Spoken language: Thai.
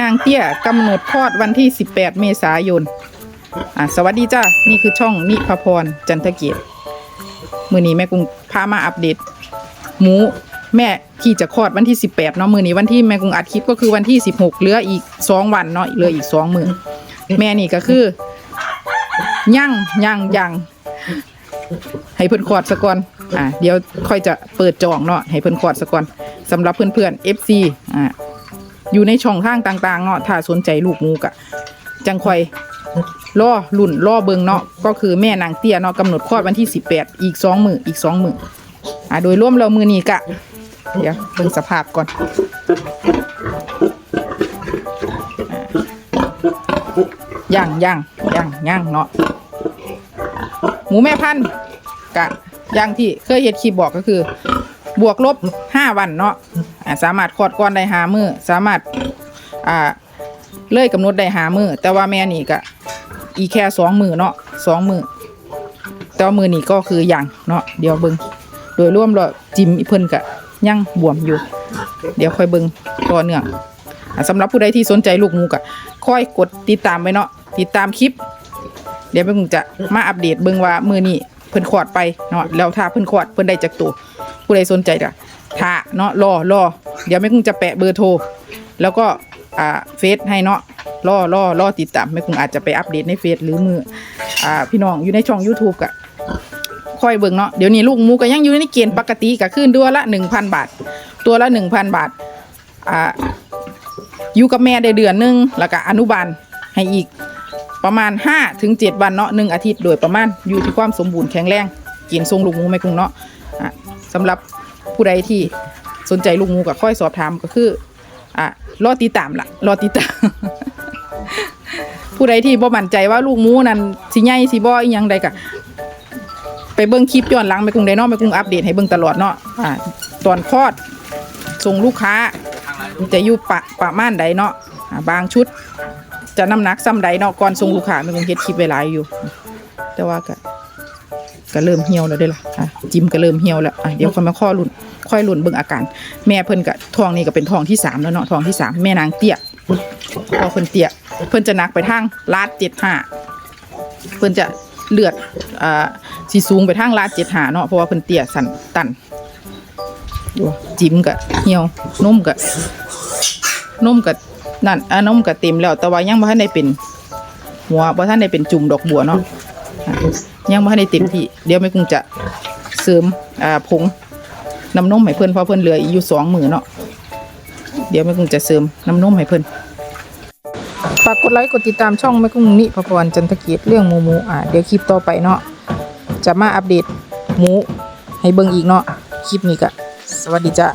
นางเตี้ยกำหนดคลอดวันที่ 18 เมษายนอะสวัสดีจ้านี่คือช่องนิพพรจันทเกียรติมือนี้แม่กุ้งพามาอัปเดต หมูแม่ที่จะคลอดวันที่ 18เนาะมือนี้วันที่แม่กุ้งอัดคลิปก็คือวันที่ 16เหลืออีก 2 วันเนาะเหลืออีก 2 มือแม่นี่ก็คือย่างย่างย่างให้เพิ่นคลอดซะก่อนอะเดี๋ยวค่อยจะเปิดจองเนาะให้เพิ่นคลอดซะก่อนสำหรับเพื่อนๆ FC อะ อยู่ในช่องทางต่างๆเนาะถ้าสนใจลูกหมูกะจังคอยล่อลุ่นล่อเบิงเนาะก็คือแม่นางเตี้ยเนาะกำหนดคลอดวันที่ 18 อีกสองมืออีกสองมืออะโดยร่วมเรามือนี้กะ เดี๋ยวเบิ่งสภาพก่อนย่างย่างย่างย่างเนาะหมูแม่พันธุ์กะย่างที่เคยเห็ดคลิปบอกก็คือ บวกลบห้าวันเนาะ สามารถคลอดก่อนได้หามือสามารถอ่าเลื่อยกำหนดได้หามือแต่ว่าแม่นี่กะอีแค่สองมือเนาะสองมือแต่ว่ามือนี่ก็คืออย่างเนาะเดี๋ยวเบิงโดยร่วมเราจิมอีเพิ่นกะยังบวมอยู่ เดี๋ยวค่อยเบิงต่อเนื่องอะสำหรับผู้ใดที่สนใจลูกหมูกะค่อยกดติดตามไว้เนาะติดตามคลิป เดี๋ยวแม่กุ้งจะมาอัปเดตเบิงว่ามือนี้เพิ่นขอดไปเนาะแล้วถ้าเพิ่นขอดเพิ่นได้จากตัวผู้ใดสนใจกะ ถ้าเนาะรอรอเดี๋ยวแม่กุ้งจะแปะเบอร์โทร แล้วก็อ่าเฟซให้เนาะรอรอรอติดตามแม่กุ้งอาจจะไปอัปเดตในเฟซหรือมืออ่าพี่น้องอยู่ในช่อง YouTube กะค่อยเบิ่งเนาะเดี๋ยวนี้ลูกหมูก็ยังอยู่ในเกณฑ์ปกติก็ขึ้นตัวละ1,000บาท ตัวละ1,000บาทอ่าอยู่กับแม่ได้เดือนหนึงแล้วก็อนุบาลให้อีกประมาณ5ถึง7วันเนาะหนึ่งอาทิตย์โดยประมาณอยู่ที่ความสมบูรณ์แข็งแรงกินทรงลูกหมูไม่คงเนาะะสำหรับ ผู้ใดที่สนใจลูกมูก็ค่อยสอบถามก็คืออะรอติดตามละรอติดตาม ผู้ใดที่บ่มั่นใจว่าลูกมูนั้นสิใหญ่สิบ่อีหยังใดก็ไปเบิ่งคลิปย้อนหลังไปกรุงไดเนาะไปกรุงอัปเดตให้เบิ่งตลอดเนาะอ่าตอนคลอดส่งลูกค้าจะอยู่ปะประมาณใดเนาะอ่าบางชุด จะน้ำหนักซ้ำใดเนาะก่อนส่งลูกค้ามันคงเฮ็ดคลิปไว้หลายอยู่ แต่ว่าก็ ก็เริ่มเหี่ยวแล้วด้อล่ะอะจิ้มก็เริ่มเหี่ยวแล้วอะเดี๋ยวค่อยมาข้อรุ่นค่อยรุ่นเบิ่งอาการแม่เพิ่นก็ท้องนี่ก็เป็นท้องที่สามแล้วเนาะท้องที่สามแม่นางเตี้ยพอเพิ่นเตี้ยเพิ่นจะหนักไปทางลาดเจ็ดห้าเพิ่นจะเลือดอ่าสีสูงไปทางลาดเจ็ดห้าเนาะเพราะว่าเพิ่นเตี้ยสันตันดูจิ้มก็เหี่ยวนุ่มก็นุ่มกับนั่นอ่านมกับเต็มแล้วแต่ว่ายังบ่ทันได้เป็นหัวบ่ทันได้เป็นจุ่มดอกบัวเนาะ ยังบ่ได้เต็มที่ เดี๋ยวแม่กุ้งจะเสริมอ่าผงน้ำนมให้เพิ่อนเพราะเพิ่อนเหลืออยู่สองมือเนาะเดี๋ยวแม่กุ้งจะเสริมน้ำนมให้เพิ่อนฝากกดไลค์กดติดตามช่องแม่กุ้งนิพพรจันทกียรติเรื่องหมูหมูอ่าเดี๋ยวคลิปต่อไปเนาะจะมาอัปเดตหมูให้เบิ่งอีกเนาะคลิปนี้ก็สวัสดีจ้า